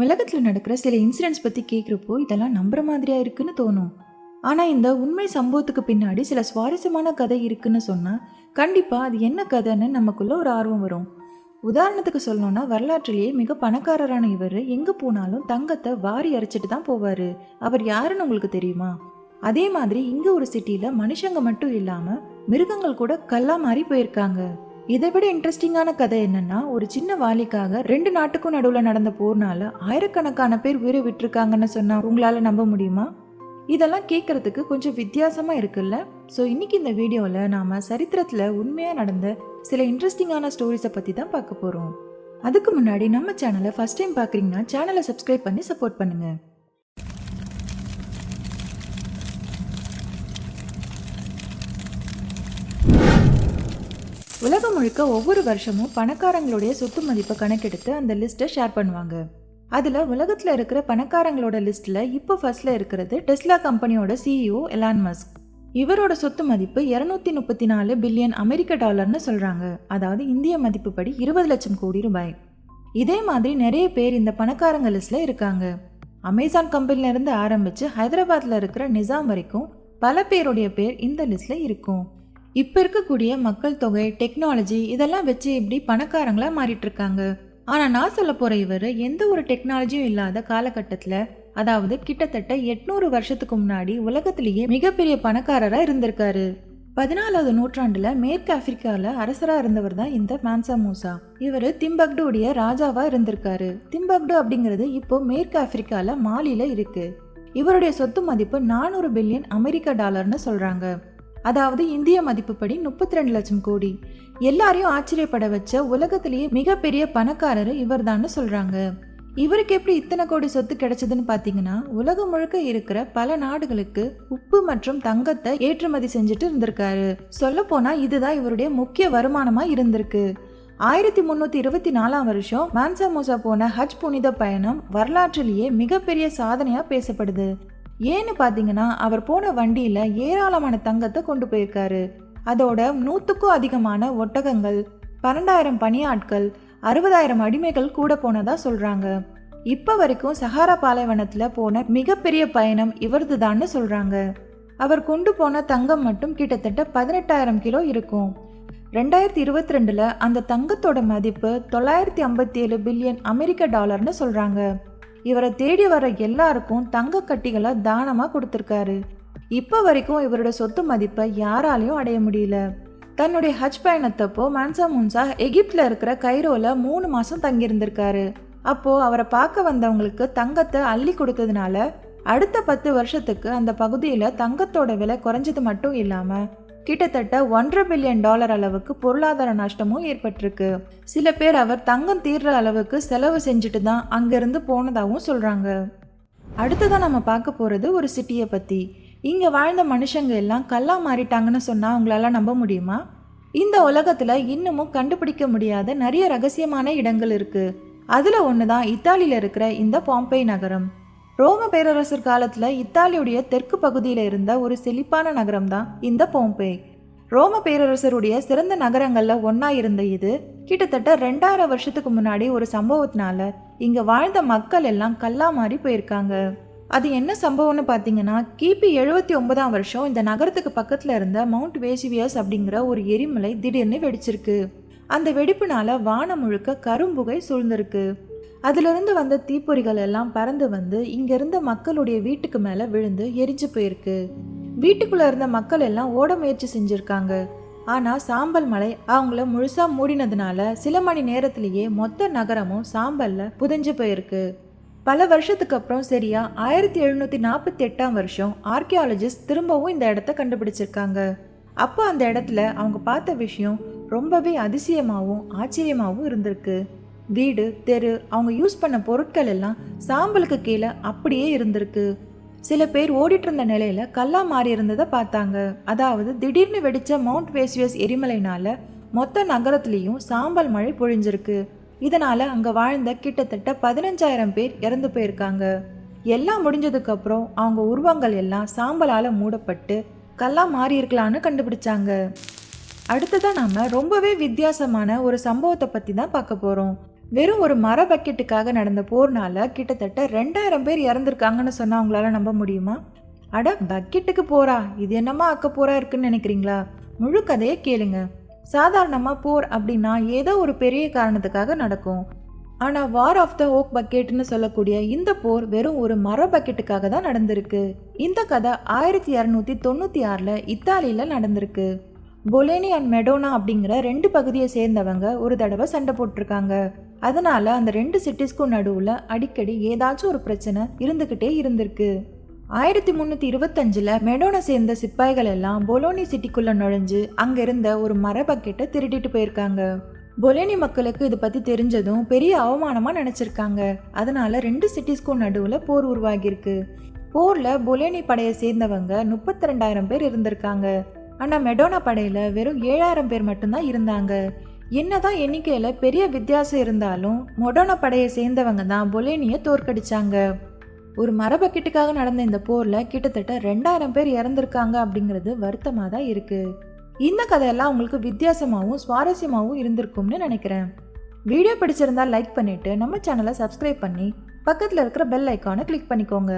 உலகத்தில் நடக்கிற சில இன்சிடென்ட்ஸ் பற்றி கேட்குறப்போ இதெல்லாம் நம்புற மாதிரியா இருக்குன்னு தோணும். ஆனால் இந்த உண்மை சம்பவத்துக்கு பின்னாடி சில சுவாரஸ்யமான கதை இருக்குன்னு சொன்னால் கண்டிப்பாக அது என்ன கதைன்னு நமக்குள்ளே ஒரு ஆர்வம் வரும். உதாரணத்துக்கு சொல்லணும்னா வரலாற்றிலேயே மிக பணக்காரரான இவர் எங்கே போனாலும் தங்கத்தை வாரி அரைச்சிட்டு தான் போவார். அவர் யாருன்னு உங்களுக்கு தெரியுமா? அதே மாதிரி இங்கே ஒரு சிட்டியில் மனுஷங்க மட்டும் இல்லாமல் மிருகங்கள் கூட கல்லா மாறி போயிருக்காங்க. இதை விட இன்ட்ரெஸ்டிங்கான கதை என்னன்னா ஒரு சின்ன வாலிக்காக ரெண்டு நாட்டுக்கும் நடுவில் நடந்த போர்னால ஆயிரக்கணக்கான பேர் உயிரை விட்டுருக்காங்கன்னு சொன்னா உங்களால நம்ப முடியுமா? இதெல்லாம் கேட்கறதுக்கு கொஞ்சம் வித்தியாசமா இருக்குல்ல? ஸோ இன்னைக்கு இந்த வீடியோவில் நாம சரித்திரத்தில் உண்மையாக நடந்த சில இன்ட்ரெஸ்டிங்கான ஸ்டோரிஸை பற்றி தான் பார்க்க போகிறோம் அதுக்கு முன்னாடி நம்ம சேனலை ஃபர்ஸ்ட் டைம் பார்க்குறீங்கன்னா சேனலை சப்ஸ்கிரைப் பண்ணி சப்போர்ட் பண்ணுங்கள் உலகம் முழுக்க ஒவ்வொரு வருஷமும் பணக்காரங்களுடைய சொத்து மதிப்பை கணக்கெடுத்து அந்த லிஸ்ட்டை ஷேர் பண்ணுவாங்க. அதில் உலகத்தில் இருக்கிற பணக்காரங்களோட லிஸ்ட்டில் இப்போ ஃபர்ஸ்டில் இருக்கிறது டெஸ்லா கம்பெனியோட சிஇஓ எலான் மஸ்க் இவரோட சொத்து மதிப்பு இரநூத்தி முப்பத்தி நாலு பில்லியன் அமெரிக்க டாலர்னு சொல்கிறாங்க அதாவது இந்திய மதிப்புப்படி இருபது லட்சம் கோடி ரூபாய். இதே மாதிரி நிறைய பேர் இந்த பணக்காரங்க லிஸ்ட்டில் இருக்காங்க. அமேசான் கம்பெனிலேருந்து ஆரம்பித்து ஹைதராபாத்தில் இருக்கிற நிசாம் வரைக்கும் பல பேருடைய பேர் இந்த லிஸ்ட்டில் இருக்கும். இப்போ இருக்கக்கூடிய மக்கள் தொகை டெக்னாலஜி இதெல்லாம் வச்சு இப்படி பணக்காரங்களா மாறிட்டு இருக்காங்க ஆனால் நான் சொல்ல போற இவர் எந்த ஒரு டெக்னாலஜியும் இல்லாத காலகட்டத்தில் அதாவது கிட்டத்தட்ட எட்நூறு வருஷத்துக்கு முன்னாடி உலகத்திலேயே மிகப்பெரிய பணக்காரராக இருந்திருக்காரு. பதினாலாவது நூற்றாண்டுல மேற்கு ஆப்பிரிக்கால அரசரா இருந்தவர் தான் இந்த மான்சா மூசா. இவர் திம்பக்டுடைய ராஜாவா இருந்திருக்காரு. திம்பக்டு அப்படிங்கிறது இப்போ மேற்கு ஆப்பிரிக்கால மாலில இருக்கு. இவருடைய சொத்து மதிப்பு நானூறு பில்லியன் அமெரிக்க டாலர்னு சொல்றாங்க. அதாவது இந்திய மதிப்புப்படி முப்பத்தி ரெண்டு லட்சம் கோடி. எல்லாரையும் ஆச்சரியப்பட வச்ச உலகத்திலேயே மிகப்பெரிய பணக்காரர் இவர் தான்னு சொல்றாங்க. இவருக்கு எப்படி இத்தனை கோடி சொத்து கிடைச்சதுன்னு பார்த்தீங்கன்னா உலகம் முழுக்க இருக்கிற பல நாடுகளுக்கு உப்பு மற்றும் தங்கத்தை ஏற்றுமதி செஞ்சுட்டு இருந்திருக்காரு. சொல்ல போனா இதுதான் இவருடைய முக்கிய வருமானமா இருந்திருக்கு. ஆயிரத்தி முந்நூற்றி இருபத்தி நாலாம் வருஷம் மான்சா மோசா போன ஹஜ் புனித பயணம் வரலாற்றிலேயே மிகப்பெரிய சாதனையாக பேசப்படுது. ஏன்னு பார்த்தீங்கன்னா அவர் போன வண்டியில் ஏராளமான தங்கத்தை கொண்டு போயிருக்காரு. அதோட நூற்றுக்கும் அதிகமான ஒட்டகங்கள் பன்னெண்டாயிரம் பணியாட்கள் அறுபதாயிரம் அடிமைகள் கூட போனதா சொல்கிறாங்க இப்போ வரைக்கும் சஹாரா பாலைவனத்தில் போன மிகப்பெரிய பயணம் இவரதுதான்னு சொல்கிறாங்க அவர் கொண்டு போன தங்கம் மட்டும் கிட்டத்தட்ட பதினெட்டாயிரம் கிலோ இருக்கும். ரெண்டாயிரத்தி இருபத்தி ரெண்டில் அந்த தங்கத்தோட மதிப்பு தொள்ளாயிரத்தி ஐம்பத்தி ஏழு பில்லியன் அமெரிக்க டாலர்னு சொல்கிறாங்க இவரை தேடி வர எல்லாருக்கும் தங்க கட்டிகளை தானமாக கொடுத்துருக்காரு. இப்போ வரைக்கும் இவரோட சொத்து மதிப்பை யாராலையும் அடைய முடியல. தன்னுடைய ஹஜ் பயணத்தப்போ மான்சா முன்சா எகிப்தில் இருக்கிற கைரோவில் மூணு மாதம் தங்கியிருந்திருக்காரு. அப்போது அவரை பார்க்க வந்தவங்களுக்கு தங்கத்தை அள்ளி கொடுத்ததுனால அடுத்த பத்து வருஷத்துக்கு அந்த பகுதியில் தங்கத்தோட விலை குறைஞ்சது மட்டும் இல்லாமல் கிட்டத்தட்ட ஒன்றரை பில்லியன் டாலர் அளவுக்கு பொருளாதார நஷ்டமும் ஏற்பட்டிருக்கு. சில பேர் அவர் தங்கம் தீர்ற அளவுக்கு செலவு செஞ்சுட்டு தான் அங்கிருந்து போனதாகவும் சொல்கிறாங்க அடுத்ததான் நம்ம பார்க்க போகிறது ஒரு சிட்டியை பற்றி இங்கே வாழ்ந்த மனுஷங்க எல்லாம் கல்லா மாறிட்டாங்கன்னு சொன்னால் அவங்களால நம்ப முடியுமா? இந்த உலகத்தில் இன்னமும் கண்டுபிடிக்க முடியாத நிறைய ரகசியமான இடங்கள் இருக்குது அதில் ஒன்று தான் இத்தாலியில் இருக்கிற இந்த பாம்பே நகரம். ரோம பேரரசர் காலத்தில் இத்தாலியுடைய தெற்கு பகுதியில் இருந்த ஒரு செழிப்பான நகரம் தான் இந்த பாம்பே. ரோம பேரரசருடைய சிறந்த நகரங்களில் ஒன்றா இருந்த இது கிட்டத்தட்ட ரெண்டாயிரம் வருஷத்துக்கு முன்னாடி ஒரு சம்பவத்தினால இங்கே வாழ்ந்த மக்கள் எல்லாம் கல்லா மாறி போயிருக்காங்க. அது என்ன சம்பவம்னு பார்த்தீங்கன்னா கிபி எழுபத்தி ஒன்பதாம் வருஷம் இந்த நகரத்துக்கு பக்கத்தில் இருந்த மவுண்ட் வேசிவியஸ் அப்படிங்கிற ஒரு எரிமலை திடீர்னு வெடிச்சிருக்கு. அந்த வெடிப்புனால வானம் முழுக்க கரும்புகை சூழ்ந்திருக்கு. அதிலிருந்து வந்த தீப்பொறிகள் எல்லாம் பறந்து வந்து இங்கிருந்த மக்களுடைய வீட்டுக்கு மேலே விழுந்து எரிஞ்சு போயிருக்கு. வீட்டுக்குள்ளே இருந்த மக்கள் எல்லாம் ஓட முயற்சி செஞ்சுருக்காங்க. ஆனால் சாம்பல் மலை அவங்கள முழுசாக மூடினதுனால சில மணி நேரத்திலேயே மொத்த நகரமும் சாம்பலில் புதைஞ்சு போயிருக்கு. பல வருஷத்துக்கு அப்புறம் சரியா ஆயிரத்தி எழுநூற்றி நாற்பத்தி எட்டாம் வருஷம் ஆர்கியாலஜிஸ்ட் திரும்பவும் இந்த இடத்த கண்டுபிடிச்சிருக்காங்க. அப்போ அந்த இடத்துல அவங்க பார்த்த விஷயம் ரொம்பவே அதிசயமாகவும் ஆச்சரியமாகவும் இருந்திருக்கு. வீடு தெரு அவங்க யூஸ் பண்ண பொருட்கள் எல்லாம் சாம்பலுக்கு கீழே அப்படியே இருந்திருக்கு. சில பேர் ஓடிட்டு இருந்த நிலையில கல்லா மாறி இருந்ததை பார்த்தாங்க. அதாவது திடீர்னு வெடிச்ச மவுண்ட் வேஸ்வியஸ் எரிமலைனால மொத்த நகரத்திலையும் சாம்பல் மழை பொழிஞ்சிருக்கு. இதனால அங்க வாழ்ந்த கிட்டத்தட்ட பதினஞ்சாயிரம் பேர் இறந்து போயிருக்காங்க. எல்லாம் முடிஞ்சதுக்கு அப்புறம் அவங்க உருவங்கள் எல்லாம் சாம்பலால மூடப்பட்டு கல்லா மாறி இருக்கலான்னு கண்டுபிடிச்சாங்க. அடுத்ததான் நாம ரொம்பவே வித்தியாசமான ஒரு சம்பவத்தை பத்தி தான் பார்க்க போறோம். வெறும் ஒரு மர பக்கெட்டுக்காக நடந்த போர்னால கிட்டத்தட்ட ரெண்டாயிரம் பேர் இறந்துருக்காங்கன்னு சொன்னால் அவங்களால நம்ப முடியுமா? அட பக்கெட்டுக்கு போறா. இது என்னமா அக்க போரா இருக்குன்னு நினைக்கிறீங்களா? முழு கதையை கேளுங்க. சாதாரணமாக போர் அப்படின்னா ஏதோ ஒரு பெரிய காரணத்துக்காக நடக்கும். ஆனால் வார் ஆஃப் த ஓக் பக்கெட்னு சொல்லக்கூடிய இந்த போர் வெறும் ஒரு மர பக்கெட்டுக்காக தான் நடந்திருக்கு. இந்த கதை ஆயிரத்தி இரநூத்தி தொண்ணூற்றி ஆறில் இத்தாலியில் நடந்திருக்கு. பொலேனி அண்ட் மெடோனா அப்படிங்கிற ரெண்டு பகுதியை சேர்ந்தவங்க ஒரு தடவை சண்டை போட்டிருக்காங்க. அதனால அந்த ரெண்டு சிட்டிஸ்க்கும் நடுவில் அடிக்கடி ஏதாச்சும் ஒரு பிரச்சனை இருந்துக்கிட்டே இருந்திருக்கு. ஆயிரத்தி முந்நூற்றி இருபத்தஞ்சில் மெடோனை சேர்ந்த சிப்பாய்கள் எல்லாம் பொலோனி சிட்டிக்குள்ளே நுழைஞ்சு அங்கே இருந்த ஒரு மர பக்கெட்டை திருடிட்டு போயிருக்காங்க. பொலேனி மக்களுக்கு இது பற்றி தெரிஞ்சதும் பெரிய அவமானமாக நினச்சிருக்காங்க. அதனால ரெண்டு சிட்டிஸ்க்கும் நடுவில் போர் உருவாகியிருக்கு. போரில் பொலேனி படையை சேர்ந்தவங்க முப்பத்தி ரெண்டாயிரம் பேர் இருந்திருக்காங்க. ஆனால் மெடோனா படையில் வெறும் ஏழாயிரம் பேர் மட்டும்தான் இருந்தாங்க. என்னதான் எண்ணிக்கையில் பெரிய வித்தியாசம் இருந்தாலும் மொடோனா படையை சேர்ந்தவங்க தான் பொலேனியை தோற்கடிச்சாங்க. ஒரு மரபக்கெட்டுக்காக நடந்த இந்த போரில் கிட்டத்தட்ட ரெண்டாயிரம் பேர் இறந்துருக்காங்க அப்படிங்கிறது வருத்தமாக தான் இருக்குது இந்த கதையெல்லாம் உங்களுக்கு வித்தியாசமாகவும் சுவாரஸ்யமாகவும் இருந்திருக்கும்னு நினைக்கிறேன். வீடியோ பிடிச்சிருந்தா லைக் பண்ணிவிட்டு நம்ம சேனலை சப்ஸ்கிரைப் பண்ணி பக்கத்தில் இருக்கிற பெல் ஐக்கானை கிளிக் பண்ணிக்கோங்க.